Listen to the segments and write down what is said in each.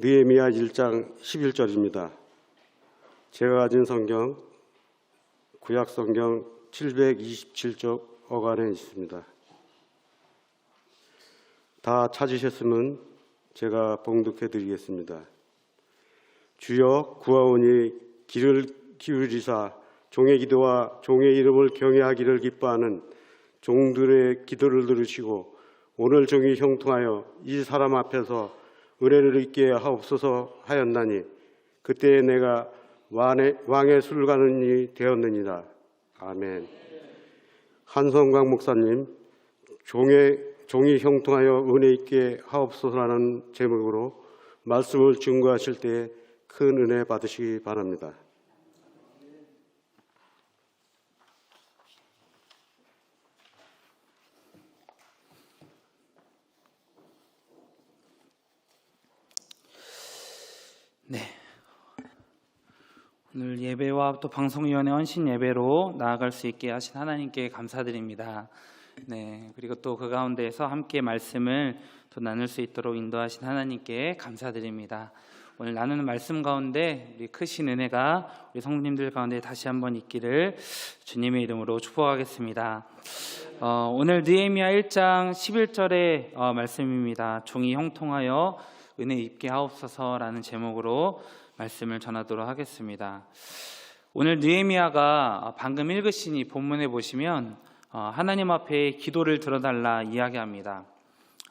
느헤미야 1장 11절입니다. 제가 가진 성경 구약 성경 727쪽 어간에 있습니다. 다 찾으셨으면 제가 봉독해 드리겠습니다. 주여 구하오니 길을 기울이사 종의 기도와 종의 이름을 경외하기를 기뻐하는 종들의 기도를 들으시고 오늘 종이 형통하여 이 사람 앞에서 은혜를 입게 하옵소서 하였나니 그때에 내가 왕의, 왕의 술관원이 되었느니라. 아멘. 한성광 목사님, 종의, 종이 형통하여 은혜 있게 하옵소서라는 제목으로 말씀을 증거하실 때 큰 은혜 받으시기 바랍니다. 또 방송위원회 헌신 예배로 나아갈 수 있게 하신 하나님께 감사드립니다. 네, 그리고 또 그 가운데에서 함께 말씀을 또 나눌 수 있도록 인도하신 하나님께 감사드립니다. 오늘 나누는 말씀 가운데 우리 크신 은혜가 우리 성도님들 가운데 다시 한번 있기를 주님의 이름으로 축복하겠습니다. 어, 오늘 느헤미야 1장 11절의 어, 말씀입니다. 종이 형통하여 은혜 입게 하옵소서라는 제목으로 말씀을 전하도록 하겠습니다. 오늘 느헤미야가 방금 읽으신 이 본문에 보시면 어, 하나님 앞에 기도를 들어달라 이야기합니다.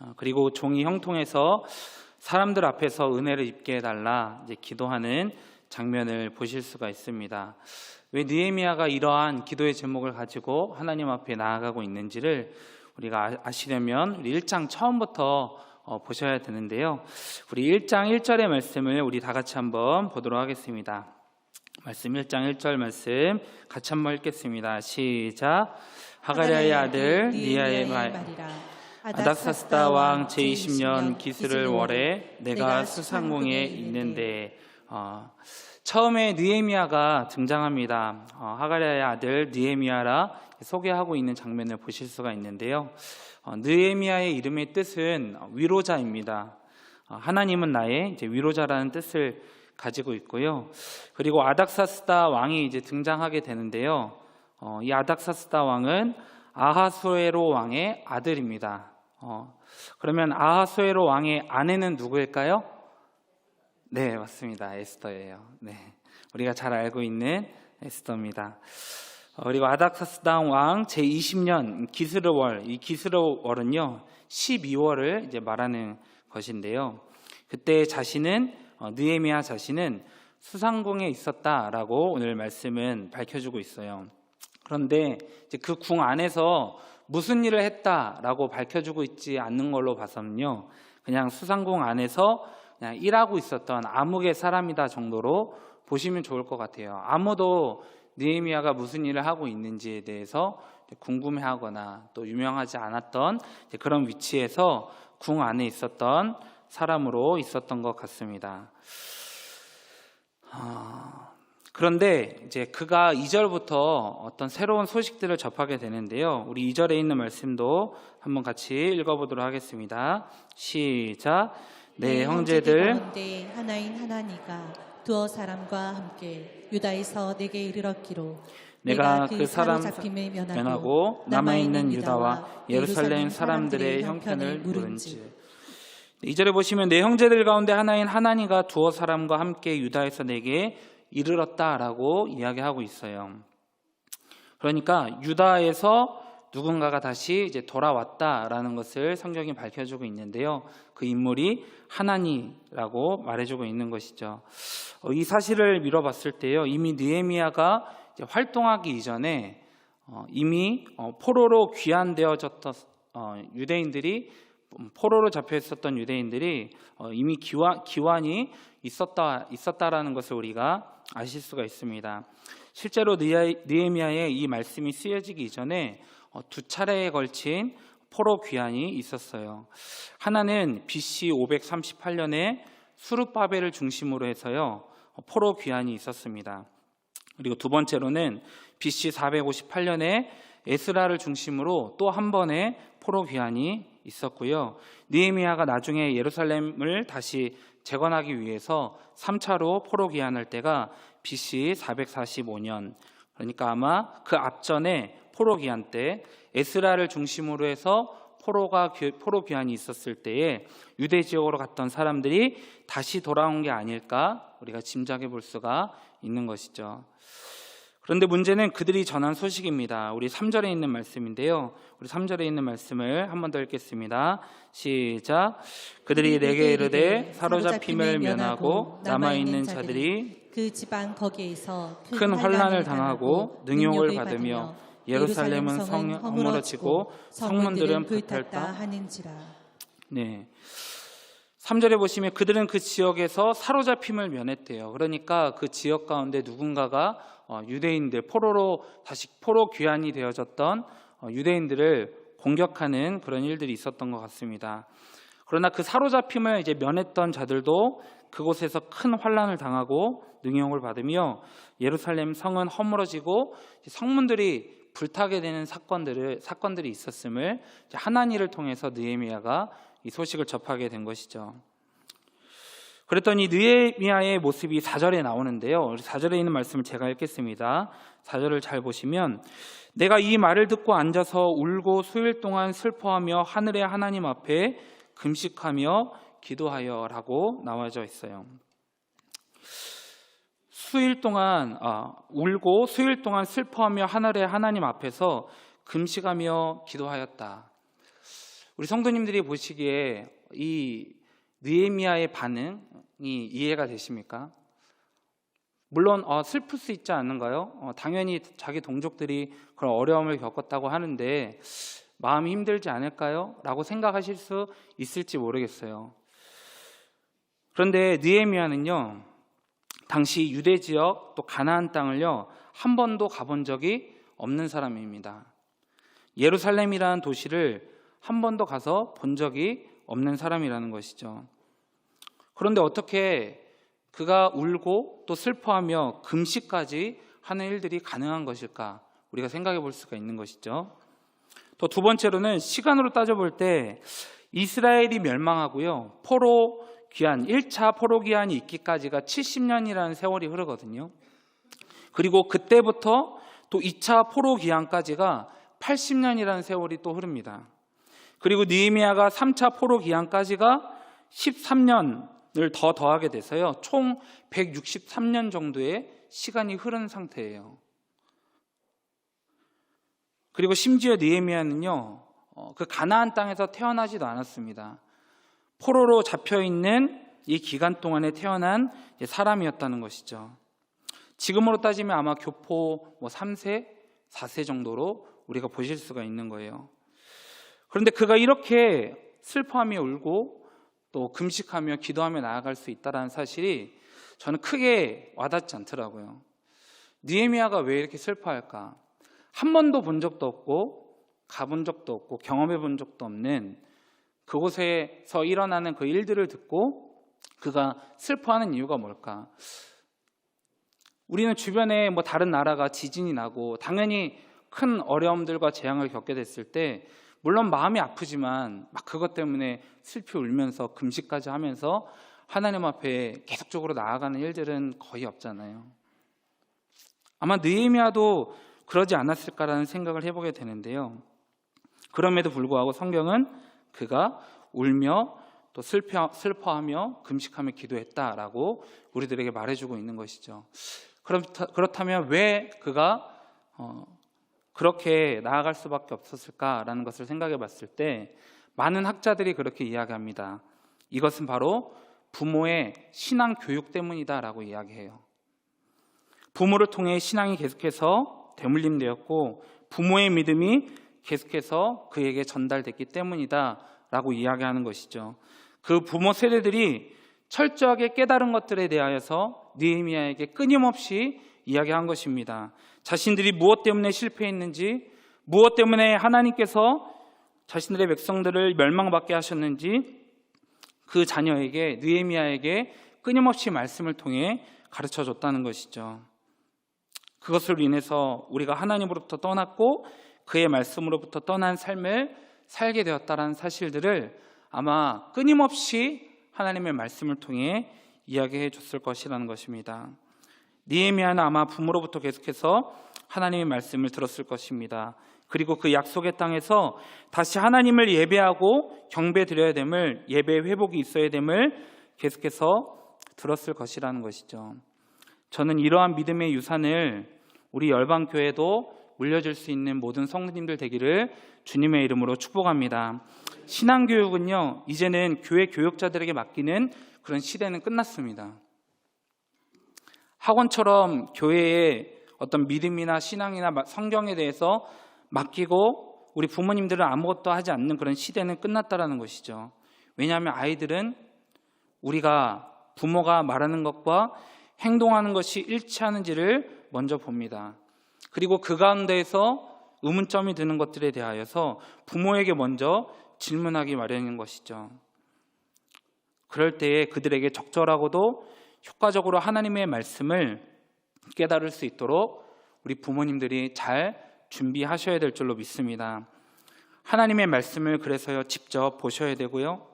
어, 그리고 종이 형통해서 사람들 앞에서 은혜를 입게 해달라 기도하는 장면을 보실 수가 있습니다. 왜 느헤미야가 이러한 기도의 제목을 가지고 하나님 앞에 나아가고 있는지를 우리가 아- 아시려면 우리 1장 처음부터 어, 보셔야 되는데요. 우리 1장 1절의 말씀을 우리 다 같이 한번 보도록 하겠습니다. 말씀 1장 1절 말씀 같이 한번 읽겠습니다. 시작. 하가랴의 아들 니아의 말 아닥사스다 왕 제20년 기스를 월에 내가 수상궁에 있는데 어, 처음에 느헤미야가 등장합니다. 어, 하가랴의 아들 느헤미야라 소개하고 있는 장면을 보실 수가 있는데요. 어, 느헤미야의 이름의 뜻은 위로자입니다. 어, 하나님은 나의 이제 위로자라는 뜻을 가지고 있고요. 그리고 아닥사스다 왕이 이제 등장하게 되는데요. 어, 이 아닥사스다 왕은 아하수에로 왕의 아들입니다. 어, 그러면 아하수에로 왕의 아내는 누구일까요? 네, 맞습니다. 에스더예요. 네, 우리가 잘 알고 있는 에스더입니다. 어, 그리고 아닥사스다 왕 제20년 기스르월, 이 기스르월은요 12월을 이제 말하는 것인데요. 그때 자신은 어, 느헤미야 자신은 수상궁에 있었다라고 오늘 말씀은 밝혀주고 있어요. 그런데 그 궁 안에서 무슨 일을 했다라고 밝혀주고 있지 않는 걸로 봐서는요, 그냥 수상궁 안에서 그냥 일하고 있었던 암흑의 사람이다 정도로 보시면 좋을 것 같아요. 아무도 느헤미야가 무슨 일을 하고 있는지에 대해서 궁금해하거나 또 유명하지 않았던 그런 위치에서 궁 안에 있었던 사람으로 있었던 것 같습니다. 아, 그런데 이제 그가 2절부터 어떤 새로운 소식들을 접하게 되는데요. 우리 2절에 있는 말씀도 한번 같이 읽어보도록 하겠습니다. 시작. 네, 형제들 하나인 하나니가 두어 사람과 함께 유다에서 내게 이르렀기로 내가 그 사람 사로잡힘을 면하고 면하고 남아 있는 유다와 예루살렘 사람들의 형편을 물은지 네, 2절에 보시면 내 형제들 가운데 하나인 하나니가 두어 사람과 함께 유다에서 내게 이르렀다라고 이야기하고 있어요. 그러니까 유다에서 누군가가 다시 이제 돌아왔다라는 것을 성경이 밝혀주고 있는데요. 그 인물이 하나니라고 말해주고 있는 것이죠. 어, 이 사실을 미뤄봤을 때요, 이미 느헤미야가 활동하기 이전에 어, 이미 어, 포로로 귀환되어졌던 어, 유대인들이 음, 포로로 잡혀 있었던 유대인들이 어, 이미 기환, 기환이 있었다 있었다라는 것을 우리가 아실 수가 있습니다. 실제로 느헤- 느헤미야의 이 말씀이 쓰여지기 이전에 어, 두 차례에 걸친 포로 귀환이 있었어요. 하나는 BC 538년에 수르바벨을 중심으로 해서요 어, 포로 귀환이 있었습니다. 그리고 두 번째로는 BC 458년에 에스라를 중심으로 또 한 번의 포로 귀환이 있었고요. 느헤미야가 나중에 예루살렘을 다시 재건하기 위해서 3차로 포로 귀환할 때가 BC 445년 그러니까 아마 그 앞전에 포로 귀환 때 에스라를 중심으로 해서 포로가 귀- 포로 귀환이 있었을 때에 유대 지역으로 갔던 사람들이 다시 돌아온 게 아닐까 우리가 짐작해 볼 수가 있는 것이죠. 그런데 문제는 그들이 전한 소식입니다. 우리 3절에 있는 말씀인데요. 우리 3절에 있는 말씀을 한 번 더 읽겠습니다. 시작. 그들이 내게 이르되 사로잡힘을 면하고 남아 있는 자들이 그 지방 거기에서 큰 환란을 당하고 능욕을 받으며 예루살렘은 성이 허물어지고 성문들은 불탔다 하는지라 네. 3절에 보시면 그들은 그 지역에서 사로잡힘을 면했대요. 그러니까 그 지역 가운데 누군가가 어, 유대인들 포로로 다시 포로 귀환이 되어졌던 어, 유대인들을 공격하는 그런 일들이 있었던 것 같습니다. 그러나 그 사로잡힘을 이제 면했던 자들도 그곳에서 큰 환란을 당하고 능욕을 받으며 예루살렘 성은 허물어지고 성문들이 불타게 되는 사건들을 사건들이 있었음을 하나니를 통해서 느헤미야가 이 소식을 접하게 된 것이죠. 그랬더니 느헤미야의 모습이 4절에 나오는데요. 4절에 있는 말씀을 제가 읽겠습니다. 4절을 잘 보시면 내가 이 말을 듣고 앉아서 울고 수일 동안 슬퍼하며 하늘의 하나님 앞에 금식하며 기도하여라고 나와져 있어요. 수일 동안 아, 울고 수일 동안 슬퍼하며 하늘의 하나님 앞에서 금식하며 기도하였다. 우리 성도님들이 보시기에 이 느헤미야의 반응이 이해가 되십니까? 물론 어, 슬플 수 있지 않는가요? 어, 당연히 자기 동족들이 그런 어려움을 겪었다고 하는데 마음이 힘들지 않을까요? 라고 생각하실 수 있을지 모르겠어요. 그런데 느헤미야는요. 당시 유대 지역 또 가나안 땅을요. 한 번도 가본 적이 없는 사람입니다. 예루살렘이라는 도시를 한 번도 가서 본 적이 없는 사람이라는 것이죠. 그런데 어떻게 그가 울고 또 슬퍼하며 금식까지 하는 일들이 가능한 것일까? 우리가 생각해 볼 수가 있는 것이죠. 또 두 번째로는 시간으로 따져볼 때 이스라엘이 멸망하고요. 포로 귀환, 1차 포로 귀환이 있기까지가 70년이라는 세월이 흐르거든요. 그리고 그때부터 또 2차 포로 귀환까지가 80년이라는 세월이 또 흐릅니다. 그리고 느헤미야가 3차 포로 귀환까지가 13년을 더 더하게 돼서요. 총 163년 정도의 시간이 흐른 상태예요. 그리고 심지어 느헤미야는요. 어, 그 가나안 땅에서 태어나지도 않았습니다. 포로로 잡혀 있는 이 기간 동안에 태어난 사람이었다는 것이죠. 지금으로 따지면 아마 교포 뭐 3세, 4세 정도로 우리가 보실 수가 있는 거예요. 그런데 그가 이렇게 슬퍼하며 울고 또 금식하며 기도하며 나아갈 수 있다는 사실이 저는 크게 와닿지 않더라고요. 느헤미야가 왜 이렇게 슬퍼할까? 한 번도 본 적도 없고 가본 적도 없고 경험해 본 적도 없는 그곳에서 일어나는 그 일들을 듣고 그가 슬퍼하는 이유가 뭘까? 우리는 주변에 뭐 다른 나라가 지진이 나고 당연히 큰 어려움들과 재앙을 겪게 됐을 때 물론 마음이 아프지만 막 그것 때문에 슬피 울면서 금식까지 하면서 하나님 앞에 계속적으로 나아가는 일들은 거의 없잖아요. 아마 느헤미야도 그러지 않았을까라는 생각을 해보게 되는데요. 그럼에도 불구하고 성경은 그가 울며 또 슬퍼, 슬퍼하며 금식하며 기도했다라고 우리들에게 말해주고 있는 것이죠. 그렇다, 그렇다면 왜 그가 어, 그렇게 나아갈 수밖에 없었을까라는 것을 생각해 봤을 때 많은 학자들이 그렇게 이야기합니다. 이것은 바로 부모의 신앙 교육 때문이다라고 이야기해요. 부모를 통해 신앙이 계속해서 대물림되었고 부모의 믿음이 계속해서 그에게 전달됐기 때문이다라고 이야기하는 것이죠. 그 부모 세대들이 철저하게 깨달은 것들에 대하여서 느헤미야에게 끊임없이 이야기한 것입니다. 자신들이 무엇 때문에 실패했는지, 무엇 때문에 하나님께서 자신들의 백성들을 멸망받게 하셨는지 그 자녀에게 느헤미야에게 끊임없이 말씀을 통해 가르쳐 줬다는 것이죠. 그것으로 인해서 우리가 하나님으로부터 떠났고 그의 말씀으로부터 떠난 삶을 살게 되었다는 사실들을 아마 끊임없이 하나님의 말씀을 통해 이야기해 줬을 것이라는 것입니다. 니에미아는 아마 부모로부터 계속해서 하나님의 말씀을 들었을 것입니다. 그리고 그 약속의 땅에서 다시 하나님을 예배하고 경배 드려야 됨을 예배 회복이 있어야 됨을 계속해서 들었을 것이라는 것이죠. 저는 이러한 믿음의 유산을 우리 열방 교회도 물려줄 수 있는 모든 성도님들 되기를 주님의 이름으로 축복합니다. 신앙 교육은요, 이제는 교회 교육자들에게 맡기는 그런 시대는 끝났습니다. 학원처럼 교회에 어떤 믿음이나 신앙이나 마- 성경에 대해서 맡기고 우리 부모님들은 아무것도 하지 않는 그런 시대는 끝났다라는 것이죠. 왜냐하면 아이들은 우리가 부모가 말하는 것과 행동하는 것이 일치하는지를 먼저 봅니다. 그리고 그 가운데에서 의문점이 드는 것들에 대하여서 부모에게 먼저 질문하기 마련인 것이죠. 그럴 때에 그들에게 적절하고도 효과적으로 하나님의 말씀을 깨달을 수 있도록 우리 부모님들이 잘 준비하셔야 될 줄로 믿습니다. 하나님의 말씀을 그래서요 직접 보셔야 되고요.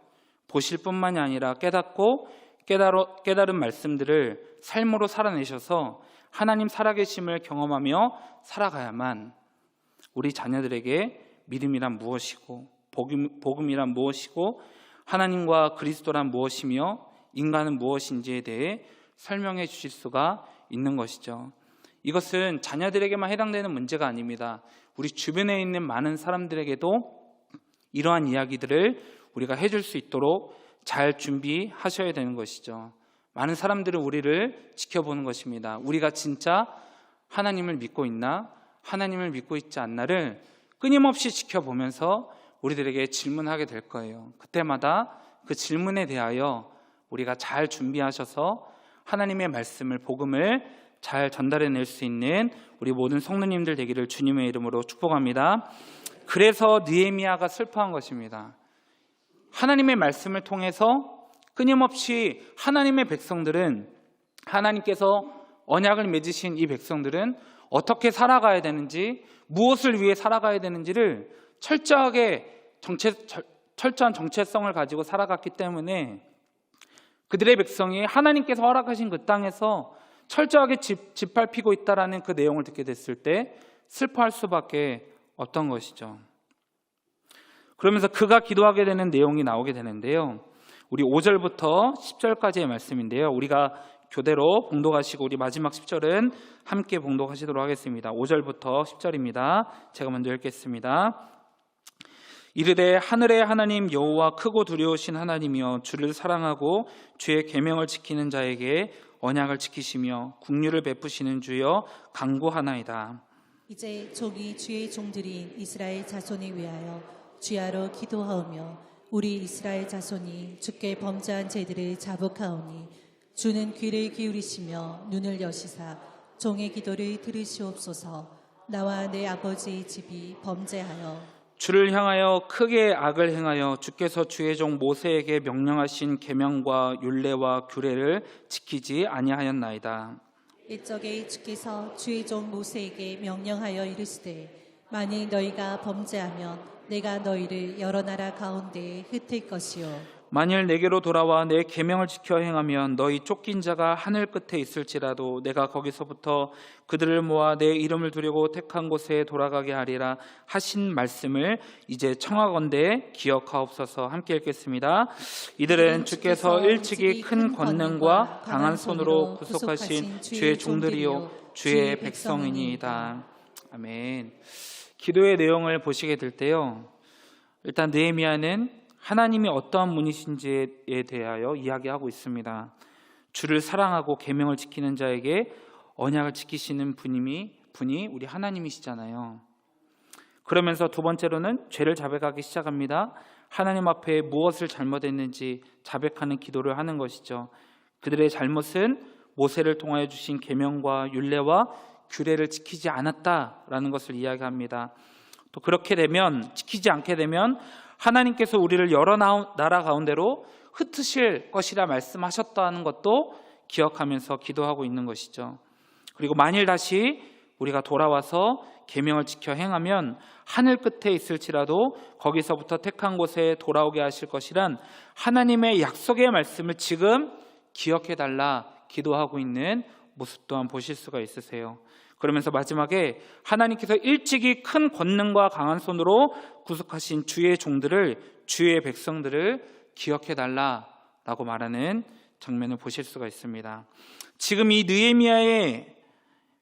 보실 뿐만이 아니라 깨닫고 깨달어, 깨달은 말씀들을 삶으로 살아내셔서 하나님 살아계심을 경험하며 살아가야만 우리 자녀들에게 믿음이란 무엇이고 복음, 복음이란 무엇이고 하나님과 그리스도란 무엇이며 인간은 무엇인지에 대해 설명해 주실 수가 있는 것이죠. 이것은 자녀들에게만 해당되는 문제가 아닙니다. 우리 주변에 있는 많은 사람들에게도 이러한 이야기들을 우리가 해줄 수 있도록 잘 준비하셔야 되는 것이죠. 많은 사람들은 우리를 지켜보는 것입니다. 우리가 진짜 하나님을 믿고 있나, 하나님을 믿고 있지 않나를 끊임없이 지켜보면서 우리들에게 질문하게 될 거예요. 그때마다 그 질문에 대하여 우리가 잘 준비하셔서 하나님의 말씀을, 복음을 잘 전달해 낼 수 있는 우리 모든 성도님들 되기를 주님의 이름으로 축복합니다. 그래서 느헤미야가 슬퍼한 것입니다. 하나님의 말씀을 통해서 끊임없이 하나님의 백성들은 하나님께서 언약을 맺으신 이 백성들은 어떻게 살아가야 되는지 무엇을 위해 살아가야 되는지를 철저하게 정체, 철, 철저한 정체성을 가지고 살아갔기 때문에 그들의 백성이 하나님께서 허락하신 그 땅에서 철저하게 집, 짓밟히고 있다라는 그 내용을 듣게 됐을 때 슬퍼할 수밖에 없던 것이죠. 그러면서 그가 기도하게 되는 내용이 나오게 되는데요. 우리 5절부터 10절까지의 말씀인데요. 우리가 교대로 봉독하시고 우리 마지막 10절은 함께 봉독하시도록 하겠습니다. 5절부터 10절입니다. 제가 먼저 읽겠습니다. 이르되 하늘의 하나님 여호와 크고 두려우신 하나님이여 주를 사랑하고 주의 계명을 지키는 자에게 언약을 지키시며 국류를 베푸시는 주여 강구하나이다. 이제 종이 주의 종들인 이스라엘 자손이 위하여 주야로 기도하오며 우리 이스라엘 자손이 주께 범죄한 죄들을 자복하오니 주는 귀를 기울이시며 눈을 여시사 종의 기도를 들으시옵소서 나와 내 아버지의 집이 범죄하여 주를 향하여 크게 악을 행하여 주께서 주의 종 모세에게 명령하신 계명과 율례와 규례를 지키지 아니하였나이다. 일적에 주께서 주의 종 모세에게 명령하여 이르시되 만일 너희가 범죄하면 내가 너희를 여러 나라 가운데에 흩을 것이요 만일 내게로 돌아와 내 계명을 지켜 행하면 너희 쫓긴 자가 하늘 끝에 있을지라도 내가 거기서부터 그들을 모아 내 이름을 두려고 택한 곳에 돌아가게 하리라 하신 말씀을 이제 청하건대 기억하옵소서 함께 읽겠습니다. 이들은 주께서 일찍이 큰 권능과 강한 손으로 구속하신 주의 종들이요 주의 백성이니이다. 아멘. 기도의 내용을 보시게 될 때요. 일단 느헤미야는 하나님이 어떠한 분이신지에 대하여 이야기하고 있습니다. 주를 사랑하고 계명을 지키는 자에게 언약을 지키시는 분이 분이 우리 하나님이시잖아요. 그러면서 두 번째로는 죄를 자백하기 시작합니다. 하나님 앞에 무엇을 잘못했는지 자백하는 기도를 하는 것이죠. 그들의 잘못은 모세를 통하여 주신 계명과 율례와 규례를 지키지 않았다라는 것을 이야기합니다. 또 그렇게 되면 지키지 않게 되면 하나님께서 우리를 여러 나라 가운데로 흩으실 것이라 말씀하셨다는 것도 기억하면서 기도하고 있는 것이죠. 그리고 만일 다시 우리가 돌아와서 계명을 지켜 행하면 하늘 끝에 있을지라도 거기서부터 택한 곳에 돌아오게 하실 것이란 하나님의 약속의 말씀을 지금 기억해 달라 기도하고 있는 모습 또한 보실 수가 있으세요. 그러면서 마지막에 하나님께서 일찍이 큰 권능과 강한 손으로 구속하신 주의 종들을 주의 백성들을 기억해 달라라고 말하는 장면을 보실 수가 있습니다. 지금 이 느헤미야의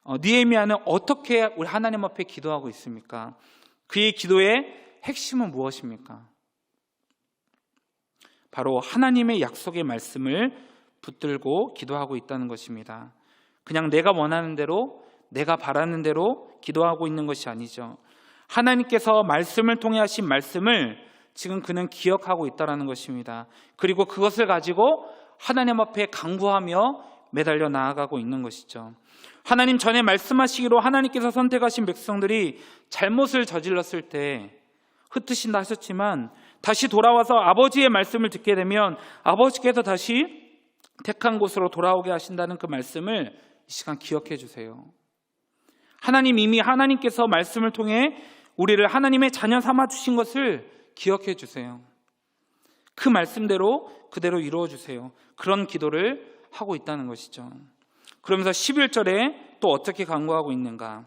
어, 느헤미야는 어떻게 우리 하나님 앞에 기도하고 있습니까? 그의 기도의 핵심은 무엇입니까? 바로 하나님의 약속의 말씀을 붙들고 기도하고 있다는 것입니다. 그냥 내가 원하는 대로 내가 바라는 대로 기도하고 있는 것이 아니죠. 하나님께서 말씀을 통해 하신 말씀을 지금 그는 기억하고 있다라는 것입니다. 그리고 그것을 가지고 하나님 앞에 강구하며 매달려 나아가고 있는 것이죠. 하나님 전에 말씀하시기로 하나님께서 선택하신 백성들이 잘못을 저질렀을 때 흩으신다 하셨지만 다시 돌아와서 아버지의 말씀을 듣게 되면 아버지께서 다시 택한 곳으로 돌아오게 하신다는 그 말씀을 이 시간 기억해 주세요. 하나님 이미 하나님께서 말씀을 통해 우리를 하나님의 자녀 삼아 주신 것을 기억해 주세요. 그 말씀대로 그대로 이루어 주세요. 그런 기도를 하고 있다는 것이죠. 그러면서 11절에 또 어떻게 강구하고 있는가?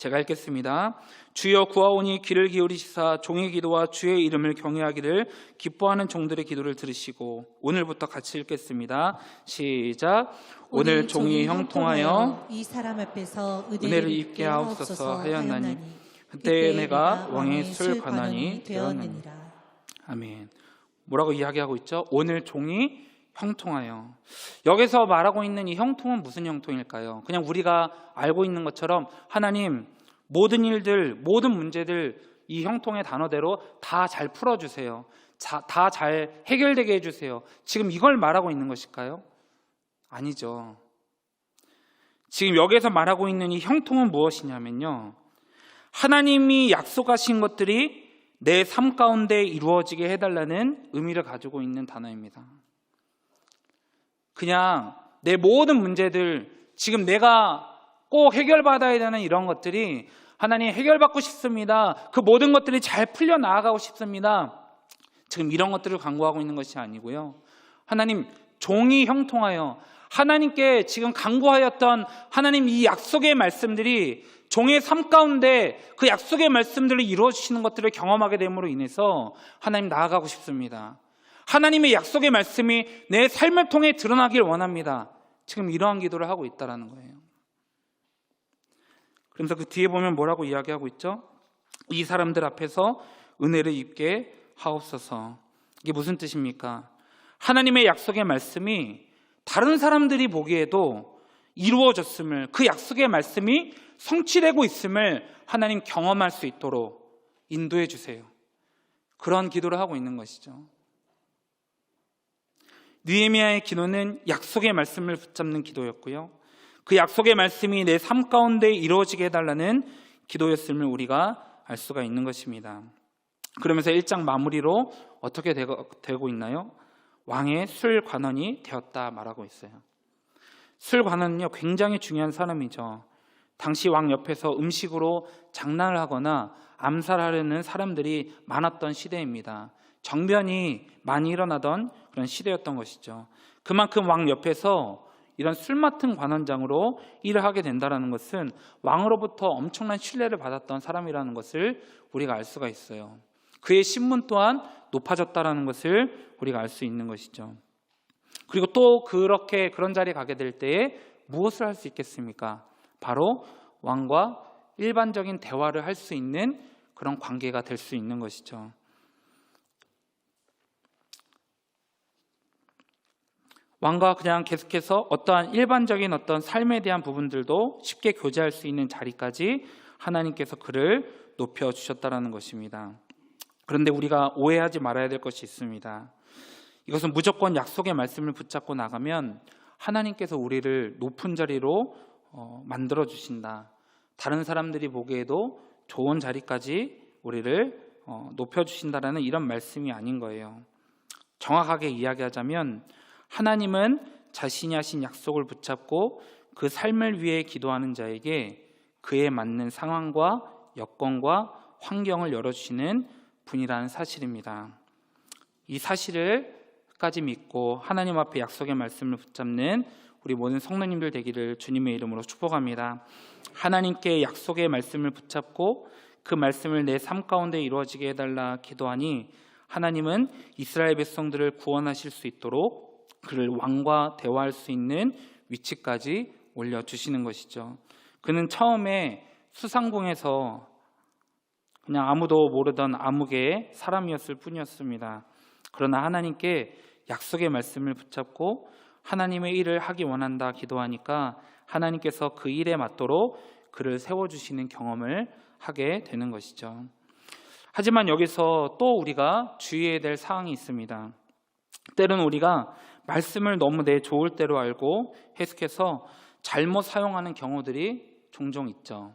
제가 읽겠습니다. 주여 구하오니 귀를 기울이시사 종의 기도와 주의 이름을 경외하기를 기뻐하는 종들의 기도를 들으시고 오늘부터 같이 읽겠습니다. 시작. 오늘 종이 형통하여 이 사람 앞에서 은혜를 입게 하옵소서 하였나니 그때 내가 왕의 술 관원이 되었느니라. 아멘. 뭐라고 이야기하고 있죠? 오늘 종이 형통하여. 여기서 말하고 있는 이 형통은 무슨 형통일까요? 그냥 우리가 알고 있는 것처럼 하나님 모든 일들, 모든 문제들 이 형통의 단어대로 다 잘 풀어주세요. 다 잘 해결되게 해주세요. 지금 이걸 말하고 있는 것일까요? 아니죠. 지금 여기서 말하고 있는 이 형통은 무엇이냐면요. 하나님이 약속하신 것들이 내 삶 가운데 이루어지게 해달라는 의미를 가지고 있는 단어입니다. 그냥 내 모든 문제들, 지금 내가 꼭 해결받아야 되는 이런 것들이 하나님 해결받고 싶습니다. 그 모든 것들이 잘 풀려 나아가고 싶습니다. 지금 이런 것들을 강구하고 있는 것이 아니고요. 하나님 종이 형통하여 하나님께 지금 강구하였던 하나님 이 약속의 말씀들이 종의 삶 가운데 그 약속의 말씀들을 이루어 주시는 것들을 경험하게 됨으로 인해서 하나님 나아가고 싶습니다. 하나님의 약속의 말씀이 내 삶을 통해 드러나길 원합니다. 지금 이러한 기도를 하고 있다라는 거예요. 그러면서 그 뒤에 보면 뭐라고 이야기하고 있죠? 이 사람들 앞에서 은혜를 입게 하옵소서. 이게 무슨 뜻입니까? 하나님의 약속의 말씀이 다른 사람들이 보기에도 이루어졌음을 그 약속의 말씀이 성취되고 있음을 하나님 경험할 수 있도록 인도해 주세요. 그런 기도를 하고 있는 것이죠. 느헤미야의 기도는 약속의 말씀을 붙잡는 기도였고요. 그 약속의 말씀이 내 삶 가운데 이루어지게 해달라는 기도였음을 우리가 알 수가 있는 것입니다. 그러면서 1장 마무리로 어떻게 되고 있나요? 왕의 술 관원이 되었다 말하고 있어요. 술 관원은요 굉장히 중요한 사람이죠. 당시 왕 옆에서 음식으로 장난을 하거나 암살하려는 사람들이 많았던 시대입니다. 정변이 많이 일어나던 그런 시대였던 것이죠. 그만큼 왕 옆에서 이런 술 맡은 관원장으로 일을 하게 된다는 것은 왕으로부터 엄청난 신뢰를 받았던 사람이라는 것을 우리가 알 수가 있어요. 그의 신분 또한 높아졌다라는 것을 우리가 알 수 있는 것이죠. 그리고 또 그렇게 그런 자리에 가게 될 때에 무엇을 할 수 있겠습니까? 바로 왕과 일반적인 대화를 할 수 있는 그런 관계가 될 수 있는 것이죠. 왕과 그냥 계속해서 어떠한 일반적인 어떤 삶에 대한 부분들도 쉽게 교제할 수 있는 자리까지 하나님께서 그를 높여 주셨다라는 것입니다. 그런데 우리가 오해하지 말아야 될 것이 있습니다. 이것은 무조건 약속의 말씀을 붙잡고 나가면 하나님께서 우리를 높은 자리로 어, 만들어 주신다. 다른 사람들이 보기에도 좋은 자리까지 우리를 어, 높여 주신다라는 이런 말씀이 아닌 거예요. 정확하게 이야기하자면 하나님은 자신이 하신 약속을 붙잡고 그 삶을 위해 기도하는 자에게 그에 맞는 상황과 여건과 환경을 열어주시는 분이라는 사실입니다. 이 사실을 끝까지 믿고 하나님 앞에 약속의 말씀을 붙잡는 우리 모든 성도님들 되기를 주님의 이름으로 축복합니다. 하나님께 약속의 말씀을 붙잡고 그 말씀을 내 삶 가운데 이루어지게 해달라 기도하니 하나님은 이스라엘 백성들을 구원하실 수 있도록 그를 왕과 대화할 수 있는 위치까지 올려주시는 것이죠. 그는 처음에 수상궁에서 그냥 아무도 모르던 아무개의 사람이었을 뿐이었습니다. 그러나 하나님께 약속의 말씀을 붙잡고 하나님의 일을 하기 원한다 기도하니까 하나님께서 그 일에 맞도록 그를 세워주시는 경험을 하게 되는 것이죠. 하지만 여기서 또 우리가 주의해야 될 사항이 있습니다. 때로는 우리가 말씀을 너무 내 좋을 대로 알고 해석해서 잘못 사용하는 경우들이 종종 있죠.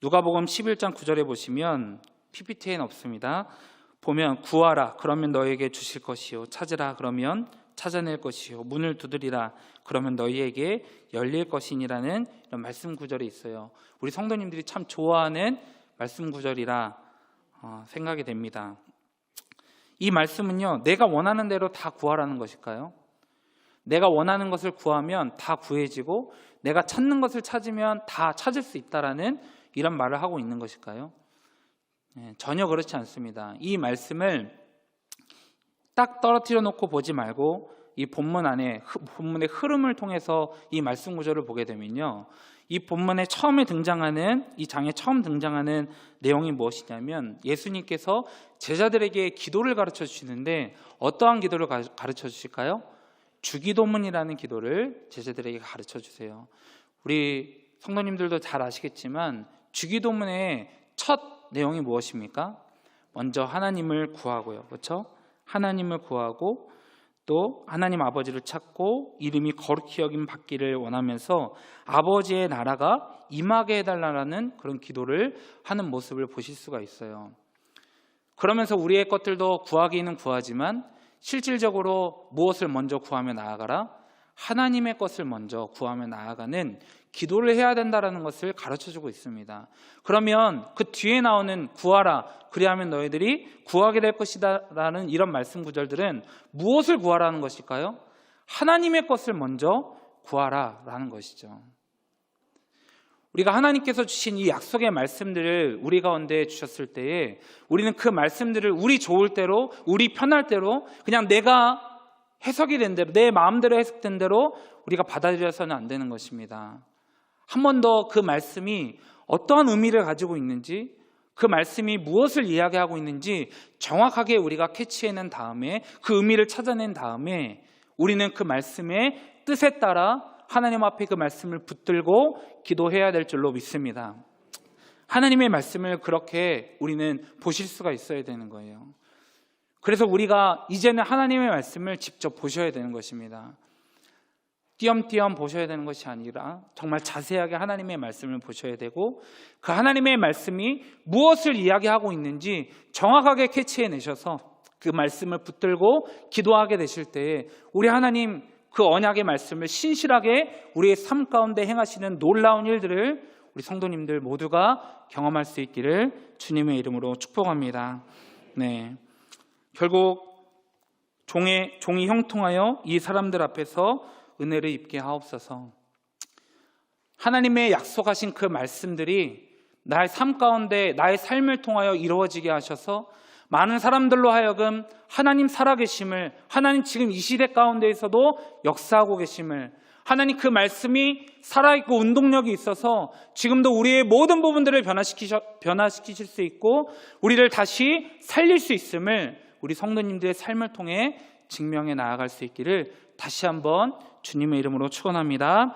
누가복음 11장 9절에 보시면 PPT에는 없습니다. 보면 구하라 그러면 너에게 주실 것이요 찾으라 그러면 찾아낼 것이요 문을 두드리라 그러면 너희에게 열릴 것이니라는 이런 말씀 구절이 있어요. 우리 성도님들이 참 좋아하는 말씀 구절이라 어, 생각이 됩니다. 이 말씀은요 내가 원하는 대로 다 구하라는 것일까요? 내가 원하는 것을 구하면 다 구해지고 내가 찾는 것을 찾으면 다 찾을 수 있다라는 이런 말을 하고 있는 것일까요? 네, 전혀 그렇지 않습니다. 이 말씀을 딱 떨어뜨려 놓고 보지 말고 이 본문 안에 흐- 본문의 흐름을 통해서 이 말씀 구조를 보게 되면요. 이 본문에 처음에 등장하는 이 장에 처음 등장하는 내용이 무엇이냐면 예수님께서 제자들에게 기도를 가르쳐 주시는데 어떠한 기도를 가- 가르쳐 주실까요? 주기도문이라는 기도를 제자들에게 가르쳐 주세요. 우리 성도님들도 잘 아시겠지만 주기도문의 첫 내용이 무엇입니까? 먼저 하나님을 구하고요. 그렇죠? 하나님을 구하고 또 하나님 아버지를 찾고 이름이 거룩히 여김 받기를 원하면서 아버지의 나라가 임하게 해달라는 그런 기도를 하는 모습을 보실 수가 있어요. 그러면서 우리의 것들도 구하기는 구하지만 실질적으로 무엇을 먼저 구하며 나아가라? 하나님의 것을 먼저 구하며 나아가는 기도를 해야 된다라는 것을 가르쳐 주고 있습니다. 그러면 그 뒤에 나오는 구하라 그리하면 너희들이 구하게 될 것이다라는 이런 말씀 구절들은 무엇을 구하라는 것일까요? 하나님의 것을 먼저 구하라라는 것이죠. 우리가 하나님께서 주신 이 약속의 말씀들을 우리 가운데 주셨을 때에 우리는 그 말씀들을 우리 좋을 대로 우리 편할 대로 그냥 내가 해석이 된 대로 내 마음대로 해석된 대로 우리가 받아들여서는 안 되는 것입니다. 한 번 더 그 말씀이 어떠한 의미를 가지고 있는지 그 말씀이 무엇을 이야기하고 있는지 정확하게 우리가 캐치해낸 다음에 그 의미를 찾아낸 다음에 우리는 그 말씀의 뜻에 따라 하나님 앞에 그 말씀을 붙들고 기도해야 될 줄로 믿습니다. 하나님의 말씀을 그렇게 우리는 보실 수가 있어야 되는 거예요. 그래서 우리가 이제는 하나님의 말씀을 직접 보셔야 되는 것입니다. 띄엄띄엄 보셔야 되는 것이 아니라 정말 자세하게 하나님의 말씀을 보셔야 되고 그 하나님의 말씀이 무엇을 이야기하고 있는지 정확하게 캐치해내셔서 그 말씀을 붙들고 기도하게 되실 때에 우리 하나님 그 언약의 말씀을 신실하게 우리의 삶 가운데 행하시는 놀라운 일들을 우리 성도님들 모두가 경험할 수 있기를 주님의 이름으로 축복합니다. 네. 결국 종의 종이 형통하여 이 사람들 앞에서 은혜를 입게 하옵소서. 하나님의 약속하신 그 말씀들이 나의 삶 가운데 나의 삶을 통하여 이루어지게 하셔서 많은 사람들로 하여금 하나님 살아계심을 하나님 지금 이 시대 가운데에서도 역사하고 계심을 하나님 그 말씀이 살아있고 운동력이 있어서 지금도 우리의 모든 부분들을 변화시키셔, 변화시키실 수 있고 우리를 다시 살릴 수 있음을 우리 성도님들의 삶을 통해 증명해 나아갈 수 있기를 다시 한번 주님의 이름으로 축원합니다.